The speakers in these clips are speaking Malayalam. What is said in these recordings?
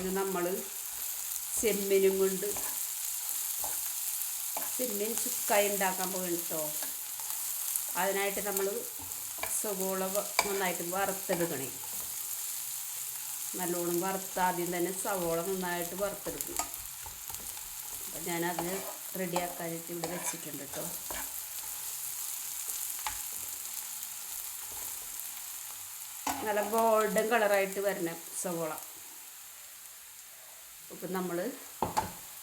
ഇന്ന് നമ്മൾ ചെമ്മീനും കൊണ്ട് ചെമ്മീൻ ചുക്കായി ഉണ്ടാക്കാൻ പോകും കേട്ടോ അതിനായിട്ട് നമ്മൾ സവോള നന്നായിട്ട് വറുത്തെടുക്കണേ. നല്ലോണം വറുത്ത് ആദ്യം തന്നെ സവോള നന്നായിട്ട് വറുത്തെടുക്കും അപ്പം ഞാനതിന് റെഡിയാക്കാനായിട്ട് ഇവിടെ വെച്ചിട്ടുണ്ട് കേട്ടോ നല്ല ഗോൾഡൻ കളറായിട്ട് വരണം സവോള. അപ്പം നമ്മൾ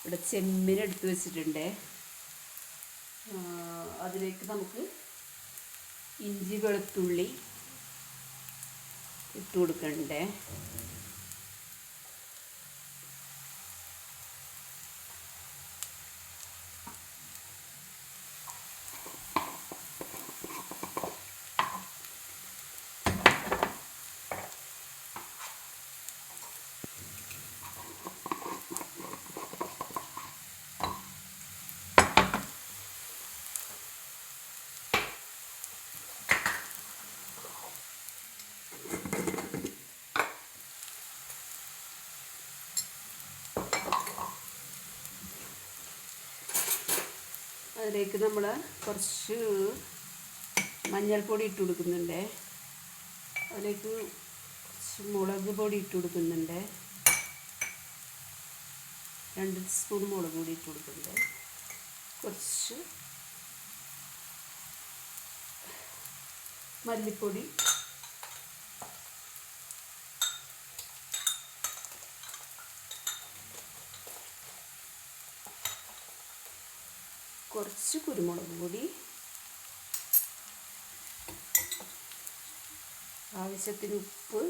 ഇവിടെ ചെമ്മീൻ എടുത്ത് വെച്ചിട്ടുണ്ട്. അതിലേക്ക് നമുക്ക് ഇഞ്ചി വെളുത്തുള്ളി ഇട്ട് കൊടുക്കണ്ടേ? അതിലേക്ക് നമ്മൾ കുറച്ച് മഞ്ഞൾപ്പൊടി ഇട്ട് കൊടുക്കുന്നുണ്ട്. അതിലേക്ക് കുറച്ച് മുളക് പൊടി ഇട്ട് കൊടുക്കുന്നുണ്ട്. രണ്ട് സ്പൂൺ മുളക് പൊടി ഇട്ട് കൊടുക്കുന്നുണ്ട്. കുറച്ച് മല്ലിപ്പൊടി കുറച്ച് കുരുമുളക് പൊടി. ആവശ്യത്തിന് ഉപ്പ്.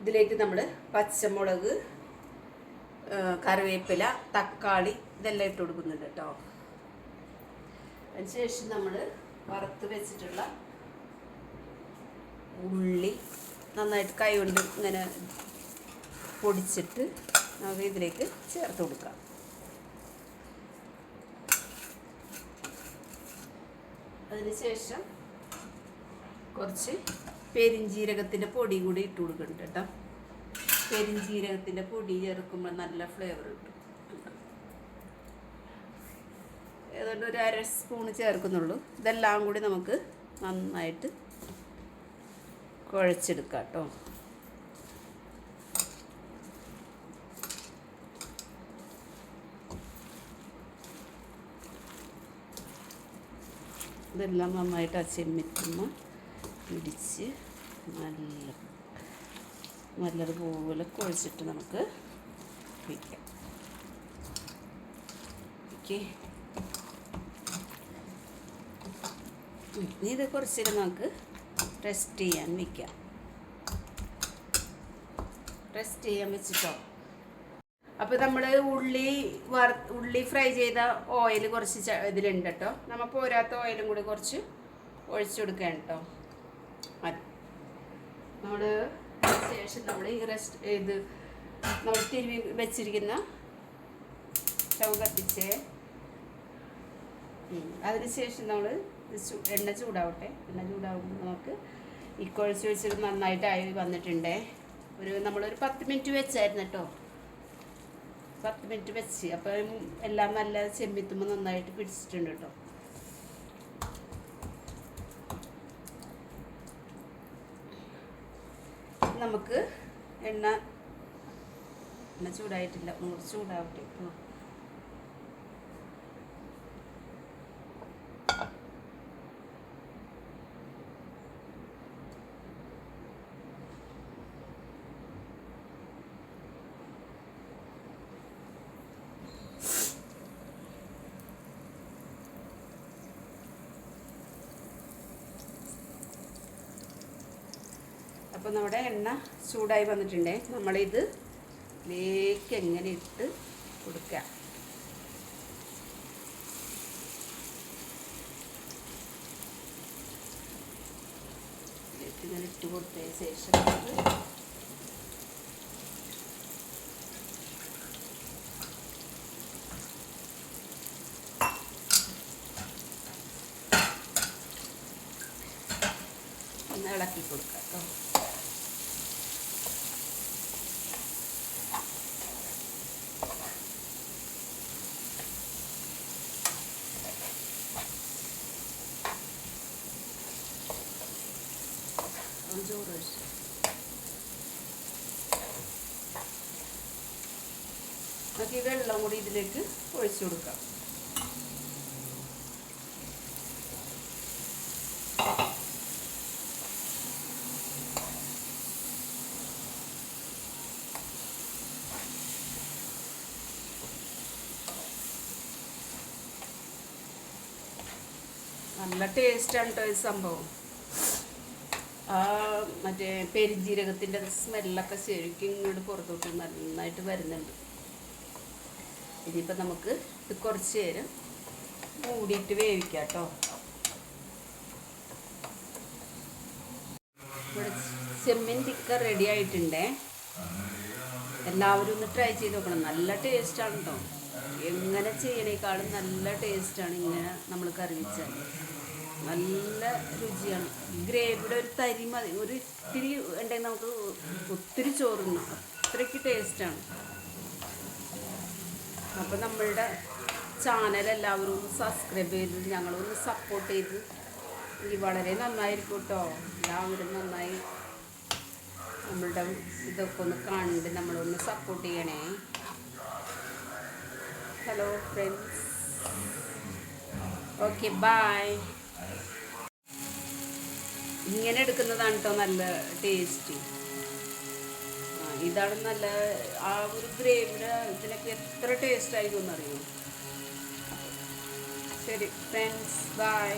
ഇതിലേക്ക് നമ്മൾ പച്ചമുളക് കറിവേപ്പില തക്കാളി ഇതെല്ലാം ഇട്ട് കൊടുക്കുന്നുണ്ട് കേട്ടോ. അതിനുശേഷം നമ്മൾ വറുത്ത് വെച്ചിട്ടുള്ള ഉള്ളി നന്നായിട്ട് കൈ കൊണ്ട് ഇങ്ങനെ പൊടിച്ചിട്ട് നമുക്ക് ഇതിലേക്ക് ചേർത്ത് കൊടുക്കാം. അതിനുശേഷം കുറച്ച് പെരിഞ്ജീരകത്തിന്റെ പൊടി കൂടി ഇട്ട് കൊടുക്കുന്നുണ്ട് കേട്ടോ. പെരിഞ്ജീരകത്തിന്റെ പൊടി ചേർക്കുമ്പോൾ നല്ല ഫ്ലേവർ കിട്ടും. ഏതാണ്ട് ഒരു അര സ്പൂൺ ചേർക്കുന്നുള്ളൂ. ഇതെല്ലാം കൂടി നമുക്ക് നന്നായിട്ട് കുഴച്ചെടുക്കാം കേട്ടോ. ഇതെല്ലാം നന്നായിട്ട് ആ ചെമ്മിത്തുമ്പോൾ പിടിച്ച് നല്ല നല്ലതുപോലെ കുഴച്ചിട്ട് നമുക്ക് വയ്ക്കാം ഓക്കെ. ഇനി ഇത് കുറച്ച് നേരം നമുക്ക് റെസ്റ്റ് ചെയ്യാൻ വയ്ക്കാം റെസ്റ്റ് ചെയ്യാൻ വെച്ചിട്ടോ? അപ്പോൾ നമ്മൾ ഉള്ളി ഉള്ളി ഫ്രൈ ചെയ്ത ഓയിൽ കുറച്ച് ഇതിലുണ്ട് കേട്ടോ നമ്മ പോരാത്ത ഓയിലും കൂടി കുറച്ച് ഒഴിച്ചു കൊടുക്കണം കേട്ടോ മതി നമ്മൾ ശേഷം നമ്മൾ ഈ റെസ്റ്റ് ഇത് നമ്മൾ തിരുവി വെച്ചിരിക്കുന്ന സ്റ്റവ് കത്തിച്ച് അതിന് ശേഷം നമ്മൾ എണ്ണ ചൂടാവട്ടെ. എണ്ണ ചൂടാവുമ്പോൾ നമുക്ക് ഈ കുഴച്ച് വെച്ചിട്ട് നന്നായിട്ട് ആയി വന്നിട്ടുണ്ട്. ഒരു നമ്മളൊരു പത്ത് മിനിറ്റ് വെച്ചായിരുന്നു കേട്ടോ പത്ത് മിനിറ്റ് വെച്ച്. അപ്പം എല്ലാം നല്ല ചെമ്പിത്തുമ്പോൾ നന്നായിട്ട് പിടിച്ചിട്ടുണ്ട് കേട്ടോ. നമുക്ക് എണ്ണ എണ്ണ ചൂടായിട്ടില്ല. ഒന്നുകൂടി ചൂടാവട്ടെ. അപ്പോൾ നമ്മുടെ എണ്ണ ചൂടായി വന്നിട്ടുണ്ടേ. നമ്മളിത് ഇതിലേക്ക് എങ്ങനെ ഇട്ട് കൊടുക്കുക ഇങ്ങനെ ഇട്ട് കൊടുത്തതിന് ശേഷം ഇളക്കി കൊടുക്കാം കേട്ടോ. ചോറ് ഒഴിച്ച് നമുക്ക് ഈ വെള്ളം കൂടി ഇതിലേക്ക് ഒഴിച്ചു കൊടുക്കാം. നല്ല ടേസ്റ്റാണ് കേട്ടോ ഈ സംഭവം. ആ മറ്റേ പെരിഞ്ജീരകത്തിന്റെ സ്മെല്ലൊക്കെ ശരിക്കും ഇങ്ങോട്ട് പുറത്തോട്ട് നന്നായിട്ട് വരുന്നുണ്ട്. ഇനിയിപ്പോൾ നമുക്ക് ഇത് കുറച്ച് നേരം മൂടിയിട്ട് വേവിക്കാം കേട്ടോ ചെമ്മീൻ ടിക്ക റെഡി ആയിട്ടുണ്ടേ. എല്ലാവരും ഒന്ന് ട്രൈ ചെയ്ത് നോക്കണം. നല്ല ടേസ്റ്റാണ് കേട്ടോ എങ്ങനെ ചെയ്യണേക്കാളും നല്ല ടേസ്റ്റാണ് ഇങ്ങനെ നമ്മൾ കറി വെച്ചാൽ നല്ല രുചിയാണ്. ഗ്രേവിയുടെ ഒരു തരി മതി. ഒരു ഇത്തിരി ഉണ്ടെങ്കിൽ നമുക്ക് ഒത്തിരി ചോറുണ്ണാം അത്രയ്ക്ക് ടേസ്റ്റാണ്. അപ്പോൾ നമ്മളുടെ ചാനൽ എല്ലാവരും ഒന്ന് സബ്സ്ക്രൈബ് ചെയ്ത് ഞങ്ങളൊന്ന് സപ്പോർട്ട് ചെയ്ത്. ഈ വളരെ നന്നായിരിക്കും കേട്ടോ എല്ലാവരും നന്നായി നമ്മളുടെ ഇതൊക്കെ ഒന്ന് കണ്ട് നമ്മളൊന്ന് സപ്പോർട്ട് ചെയ്യണേ. ഹലോ ഫ്രണ്ട്സ് ഓക്കെ ബായ് ഇങ്ങനെ എടുക്കുന്നതാണ് കേട്ടോ നല്ല ടേസ്റ്റ്. ഇതാണ് നല്ല ആ ഒരു ഗ്രേവിയുടെ ഇതിനൊക്കെ എത്ര ടേസ്റ്റ് ആയിരിക്കും എന്നറിയോ? ശരി ഫ്രണ്ട്സ് ബൈ